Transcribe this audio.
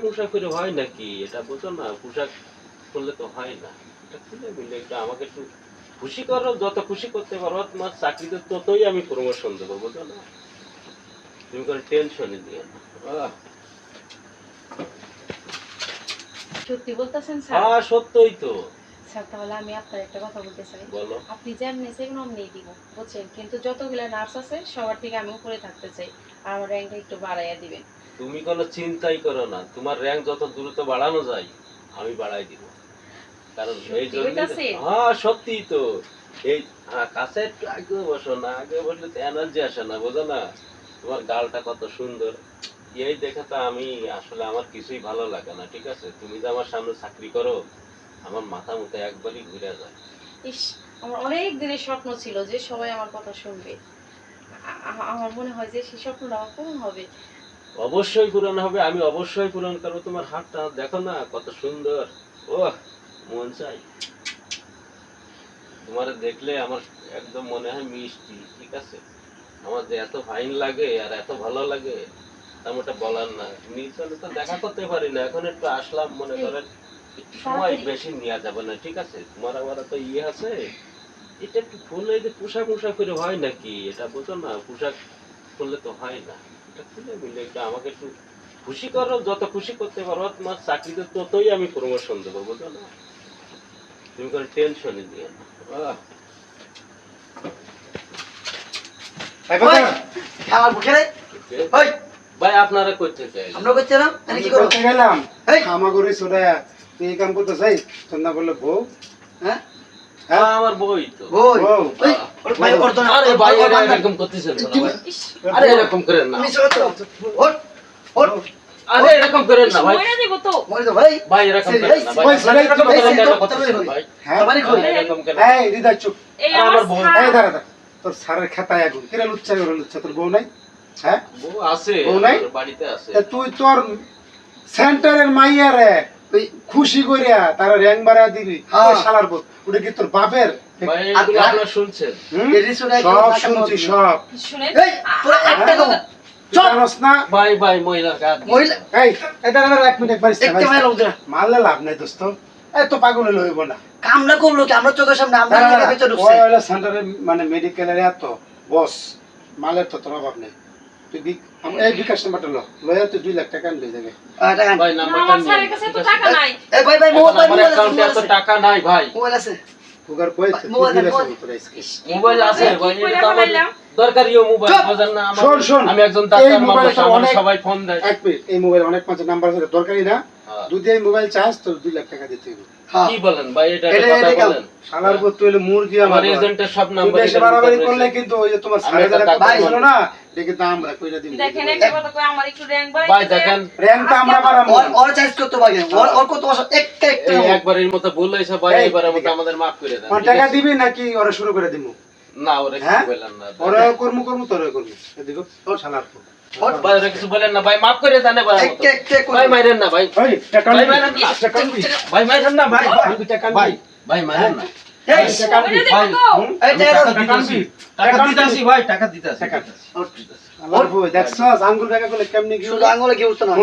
পোশাক করে হয় নাকি? এটা বোঝো না পোশাক করলে তো হয় না। এটা খুলে মিলে একটু আমাকে একটু খুশি করো যত খুশি করতে পারো তোমার চাকরিতে ততই আমি প্রমোশন দেবো বুঝো না? তুমি কোনো দিও না। সত্যি বলতেছেন স্যার? হ্যাঁ সত্যই তো। স্যার তাহলে আমি আপনার একটা কথা বলতে চাই। আপনি যেমনি সেগুলো অমনি দিব বুঝছেন? কিন্তু যতগুলো নার্স আছে সবার থেকে আমি উপরে থাকতে চাই। আর আমার র্যাঙ্কটা একটু বাড়াইয়া দিবেন। তুমি কোনো চিন্তাই করো না। তোমার র্যাঙ্ক যত দ্রুত বাড়ানো যায় আমি বাড়াই দিব। কারণ এই জন্য হ্যাঁ সত্যি তো। এই হ্যাঁ, কাছে একটু আগে বসো না আগে বসলে তো এনার্জি আসে না বোঝো না? তোমার গালটা কত সুন্দর। এই দেখে তো আমি আসলে আমার কিছুই ভালো লাগে না ঠিক আছে? তুমি যে আমার সামনে চাকরি করো আমার মাথা মুখে একবারই ঘুরে যায়। ইস আমার অনেক দিনের স্বপ্ন ছিল যে সবাই আমার কথা শুনবে। আমার মনে হয় যে সেই স্বপ্নটা আমার পূরণ হবে। অবশ্যই পূরণ হবে আমি অবশ্যই পূরণ করব। তোমার হাতটা দেখো না কত সুন্দর। ও মন চাই। তোমার দেখলে আমার একদম মনে হয় মিষ্টি ঠিক আছে? আমার যে এত ফাইন লাগে আর এত ভালো লাগে বলার না। তো দেখা করতে পারি না এখন একটু আসলাম মনে করেন সময় বেশি নেওয়া যাবে না ঠিক আছে? তোমার আবার তো ইয়ে আছে এটা একটু ফুল যে পোশাক পোশাক করে হয় নাকি? এটা বোঝো না পোশাক করলে তো হয় না। একটু আমাকে একটু খুশি করো যত খুশি করতে পারো তোমার চাকরিতে ততই আমি প্রমোশন দেবো না? তুমি কোনো টেনশনই দিও না। ওই ভাই আপনারা আমরা করতে আমি কি করতে গেলাম এই। চলে তুই কাম করতে চাই না বললে বউ। হ্যাঁ, আমার বই তো। ওই বউ। ওই ওর ভাই ওর না আরে ভাই ওর এটা বান্ধব। এরকম করতেছেন কেন ভাই? ইস। আরে এরকম করেন না। তুমি সব তো। ওর ওর আরে এরকম করেন না ভাই। মরে দিব তো। মরে ভাই। ভাই এরকম করেন না ভাই। ওই এরকম করেন এই কেন তো- করতেছেন তবে- ভাই। হ্যাঁ আমারই কই? এরকম কেন এই হৃদয় চুপ। এই আমার আমার বউ। এই দাঁড়া দাঁড়া। তোর সারের খাতায় আগুন। কিরা লুচ্ছা করে লুচ্ছা তোর বউ নাই? হ্যাঁ? বউ আছে। বউ নাই? বাড়িতে আছে। তুই তোর সেন্টারের মাইয়া রে খুশি করিয়া তার র্যাঙ্ক বাড়া দিবি হ্যাঁ। ওই শালার বউ ওটা কি তোর বাপের? শুনছেন। সব শুনছি সব। মারলে লাভ নাই দোস্ত। এত পাগল হলে হইব না। করল কি? আমরা চোখের সামনে আমরা সেন্টারে মানে মেডিকেলের এত বস মালের তো তোর অভাব নেই। তুই বিক- এই বিকাশ নাম্বারটা লো। লয়ে তুই দুই লাখ টাকা আনবি যাবে টাকা ভাই নাম্বারটা নিয়ে স্যারের কাছে তো টাকা নাই। এই ভাই ভাই মোবাইল আমার অ্যাকাউন্টে এত টাকা নাই ভাই। মোবাইল আছে। উগার কই মোবাইল তুই দে, দিবি মোবাইল। তোর আজকে ইস, মোবাইল আছে ভাই এটা আমার দরকারিও মোবাইল বোঝেন না আমার শোন, শোন। আমি একজন ডাক্তার মানুষ সবাই ফোন দেয়। এক মিনিট এই মোবাইল অনেক পাঁচের নাম্বার আছে দরকারি না। হ্যাঁ। যদি এই মোবাইল চার্জ তোর দুই লাখ টাকা দিতে হবে। হ্যাঁ কি বলেন? ভাই এটা কথা বলেন। শালার পর তুই মুরগি আমার এজেন্টের সব বেশি বাড়াবাড়ি করলে কিন্তু ওই যে তোমার ছিল না দেখে তো আমরা কইরা দিই দেখেন একটা কথা কই আমার একটু র্যাঙ্ক বাড়াই ভাই। দেখেন। র্যাঙ্কটা আমরা বাড়াবো। ওর ওর চার্জ করতে পারি ওর ওর কত বছর? একটা একটা একবারের মতো ভুল ভাই এবারে মতো আমাদের মাফ করে দেন টাকা? দিবি নাকি ওরা শুরু করে দিমু না ওরা কিছু হ্যাঁ? বলেন না। ওরা কর্ম কর্ম তোরা করবি। এদিকে ও শালার ওর- ভাই ওরা কিছু বলেন না ভাই মাফ করে একটা ভাই মাইরেন না ভাই। ভাই মাইরেন না। ভাই মাইরেন ভাই। ভাই ভাই। মাইরেন টাকা তো আঙ্গুল টাকা করলে কেমনি কি আঙুলে কি উঠতো না?